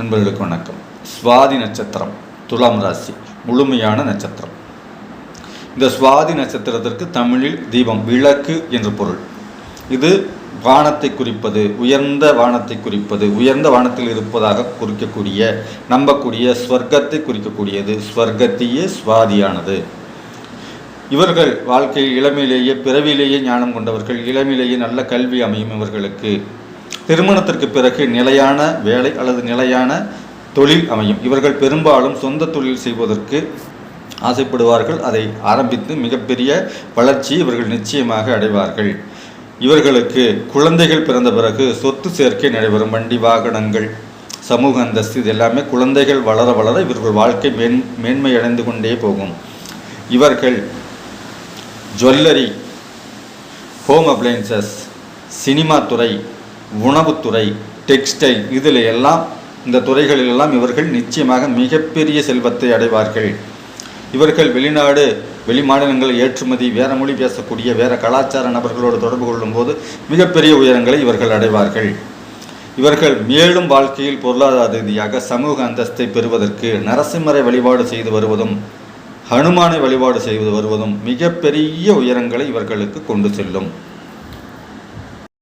நண்பர்களுக்கு வணக்கம். சுவாதி நட்சத்திரம் துலாம் ராசி முழுமையான நட்சத்திரம். இந்த சுவாதி நட்சத்திரத்திற்கு தமிழில் தீபம் விளக்கு என்று பொருள். இது வானத்தை குறிப்பது உயர்ந்த வானத்தை குறிப்பது உயர்ந்த வானத்தில் இருப்பதாக குறிக்கக்கூடிய நம்பக்கூடிய ஸ்வர்க்கத்தை குறிக்கக்கூடியது ஸ்வர்க்கத்திய சுவாதியானது. இவர்கள் வாழ்க்கையில் இளமையிலேயே பிறவிலேயே ஞானம் கொண்டவர்கள் இளமையிலேயே நல்ல கல்வி அமையும் இவர்களுக்கு திருமணத்திற்கு பிறகு நிலையான வேலை அல்லது நிலையான தொழில் அமையும். இவர்கள் பெரும்பாலும் சொந்த தொழில் செய்வதற்கு ஆசைப்படுவார்கள். அதை ஆரம்பித்து மிகப்பெரிய வளர்ச்சி இவர்கள் நிச்சயமாக அடைவார்கள். இவர்களுக்கு குழந்தைகள் பிறந்த பிறகு சொத்து சேர்க்கை நடைபெறும். வண்டி வாகனங்கள் சமூக அந்தஸ்து இது எல்லாமே குழந்தைகள் வளர வளர இவர்கள் வாழ்க்கை மேன் மேன்மை அடைந்து கொண்டே போகும். இவர்கள் ஜுவல்லரி ஹோம் அப்ளையன்சஸ் சினிமா துறை உணவுத்துறை டெக்ஸ்டைல் இதில் எல்லாம் இந்த துறைகளிலெல்லாம் இவர்கள் நிச்சயமாக மிகப்பெரிய செல்வத்தை அடைவார்கள். இவர்கள் வெளிநாடு வெளிமாநிலங்கள் ஏற்றுமதி வேற மொழி பேசக்கூடிய வேற கலாச்சார நபர்களோடு தொடர்பு கொள்ளும்போது மிகப்பெரிய உயரங்களை இவர்கள் அடைவார்கள். இவர்கள் மேலும் வாழ்க்கையில் பொருளாதார ரீதியாக சமூக அந்தஸ்தை பெறுவதற்கு நரசிம்மரை வழிபாடு செய்து வருவதும் ஹனுமானை வழிபாடு செய்து வருவதும் மிகப்பெரிய உயரங்களை இவர்களுக்கு கொண்டு செல்லும்.